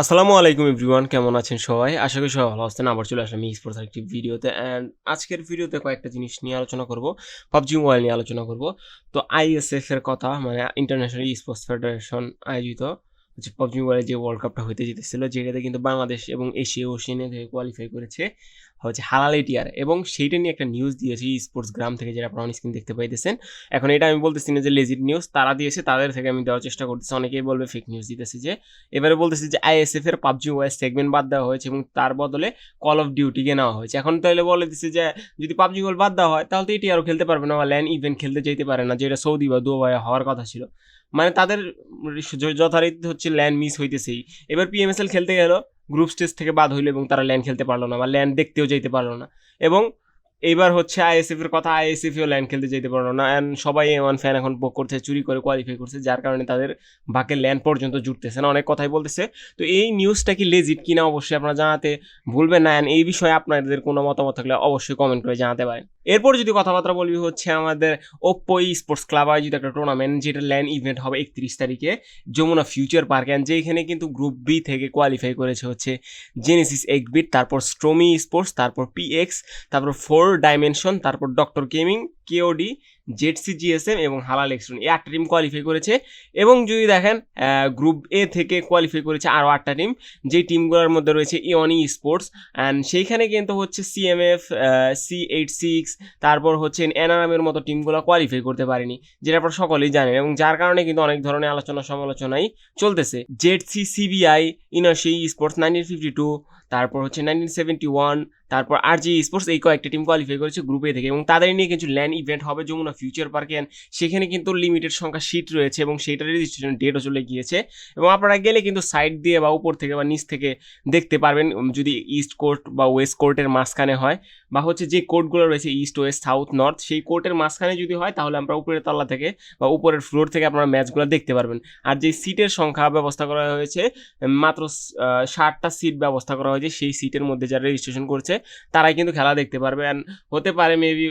আসসালামু আলাইকুম এভরিওয়ান, কেমন আছেন সবাই? আশা করি সবাই ভালো আছেন। আবার চলে আসলাম স্পোর্টস একটি ভিডিওতে অ্যান্ড আজকের ভিডিওতে কয়েকটা জিনিস নিয়ে আলোচনা করব। পাবজি মোবাইল নিয়ে আলোচনা করব। তো আইএসএফ এর কথা মানে ইন্টারন্যাশনাল স্পোর্টস ফেডারেশন আয়োজিত হচ্ছে পাবজি মোবাইলে যে ওয়ার্ল্ড কাপটা হইতে যেতেছিল, যেটাতে কিন্তু বাংলাদেশ এবং এশিয়া ওশিয়ানে থেকে কোয়ালিফাই করেছে। হচ্ছে হালাল এটিআর। এবং সেইটা নিয়ে একটা নিউজ দিয়েছি স্পোর্টস গ্রাম থেকে, যেটা আপনারা স্ক্রিন দেখতে পাইতেছেন। এখন এটা আমি বলতেছি না যে লেজিট নিউজ তারা দিয়েছে, তাদের থেকে আমি দেওয়ার চেষ্টা করতেছি। অনেকেই বলবে ফেক নিউজ দিতেছে যে, এবারে বলতেছি যে আইএসএফ এর পাবজি ওয়াইজ সেগমেন্ট বাদ দেওয়া হয়েছে এবং তার বদলে কল অফ ডিউটিকে নেওয়া হয়েছে। এখন তাহলে বলে দিচ্ছে যে, যদি পাবজি গোল বাদ দেওয়া হয়, তাহলে তো এটি আরও খেলতে পারবে না বা ল্যান্ড ইভেন্ট খেলতে যেতে পারে না, যেটা সৌদি বা দুবাই হওয়ার কথা ছিল। মানে তাদের যথারীতি হচ্ছে ল্যান্ড মিস হইতেছেই। এবার পিএমএসএল খেলতে গেল গ্রুপ স্টেজ থেকে বাদ হইল এবং তারা ল্যান্ড খেলতে পারল না, বা ল্যান্ড দেখতেও যেতে পারল না। এবং এইবার হচ্ছে আইএসএফ এর কথা আইএসএফও ল্যান্ড খেলতে যেতে পারল না। অ্যান্ড সবাই ওয়ান ফ্যান এখন পোক করছে, চুরি করে কোয়ালিফাই করছে, যার কারণে তাদের বাকের ল্যান্ড পর্যন্ত জুটতেছে না। অনেক কথাই বলতেছে। তো এই নিউজটা কি লেজিট কিনা অবশ্যই আপনারা জানাতে ভুলবেন না। অ্যান্ড এই বিষয়ে আপনাদের কোনো মতামত থাকলে অবশ্যই কমেন্ট করে জানাতে পারেন। এরপর যদি কথাবার্তা বলি হচ্ছে আমাদের ওপ্পো স্পোর্টস ক্লাব আয়োজিত একটা টুর্নামেন্ট যেটা ল্যান্ড ইভেন্ট হবে একত্রিশ তারিখে যমুনা ফিউচার পার্ক অ্যান্ড যেখানে কিন্তু গ্রুপ বি থেকে কোয়ালিফাই করেছে হচ্ছে জেনেসিস এগবিট তারপর স্ট্রোমি স্পোর্টস তারপর পিএক্স তারপর ফোর ডাইমেনশন তারপর doctor gaming KOD ZC GSM এবং হালাল এক্সট্রন এই আটটা টিম কোয়ালিফাই করেছে। এবং যদি দেখেন গ্রুপ এ থেকে কোয়ালিফাই করেছে আরও আটটা টিম যেই টিমগুলোর মধ্যে রয়েছে ইওনি স্পোর্টস অ্যান্ড সেইখানে কিন্তু হচ্ছে সিএমএফ সি এইট সিক্স তারপর হচ্ছে এনআরএমের মতো টিমগুলো কোয়ালিফাই করতে পারেনি, যেটা আপনারা সকলেই জানেন। এবং যার কারণে কিন্তু অনেক ধরনের আলোচনা সমালোচনাই চলতেছে। জেডসি সিবিআই ইনার্সি স্পোর্টস নাইনটিন ফিফটি টু তারপর হচ্ছে নাইনটিন সেভেন্টি ওয়ান তারপর আর জি স্পোর্টস এই কয়েকটি টিম কোয়ালিফাই করেছে গ্রুপে থেকে এবং তাদের নিয়ে কিছু ল্যান্ড ইভেন্ট হবে যমুনা ফিউচার পার্কে সেখানে কিন্তু লিমিটেড সংখ্যা সিট রয়েছে এবং সেইটার রেজিস্ট্রেশন ডেটও চলে গিয়েছে এবং আপনারা গেলে কিন্তু সাইড দিয়ে বা উপর থেকে বা নিচ থেকে দেখতে পারবেন যদি ইস্ট কোর্ট বা ওয়েস্ট কোর্টের মাঝখানে হয় বা হচ্ছে যে কোর্টগুলো রয়েছে ইস্ট ওয়েস্ট সাউথ নর্থ সেই কোর্টের মাঝখানে যদি হয় তাহলে আমরা উপরের তলা থেকে বা উপরের ফ্লোর থেকে আপনারা ম্যাচগুলো দেখতে পারবেন। আর যে সিটের সংখ্যা ব্যবস্থা করা হয়েছে, মাত্র ষাটটা সিট ব্যবস্থা করা হয়েছে সেই সিটের মধ্যে যারা রেজিস্ট্রেশন করছে তারাই কিন্তু খেলা দেখতে পারবে। অ্যান্ড হতে পারে মেবি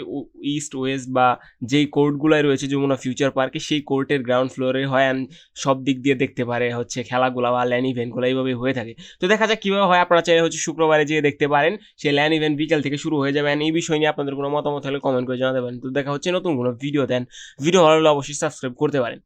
ইস্ট ওয়েস্ট বা যেই কোর্টগুলোয় রয়েছে, যমুনা ফিউচার পার্কে সেই কোর্টের গ্রাউন্ড ফ্লোরে হয় অ্যান্ড সব দিক দিয়ে দেখতে পারে হচ্ছে খেলাগুলো বা ল্যান ইভেন্টগুলো এইভাবে হয়ে থাকে। তো দেখা যাক কীভাবে হয়। আপনারা চাইলে হচ্ছে শুক্রবারে যেয়ে দেখতে পারেন। সেই ল্যান ইভেন্ট বিকেল থেকে শুরু হয়ে যাবে। And এই বিষয় নিয়ে আপনাদের কোনো মতামত হলে কমেন্ট করে জানাতে পারেন। তো দেখা হচ্ছে নতুন কোনো ভিডিও দেন ভিডিও হলে অবশ্যই সাবস্ক্রাইব করতে পারেন।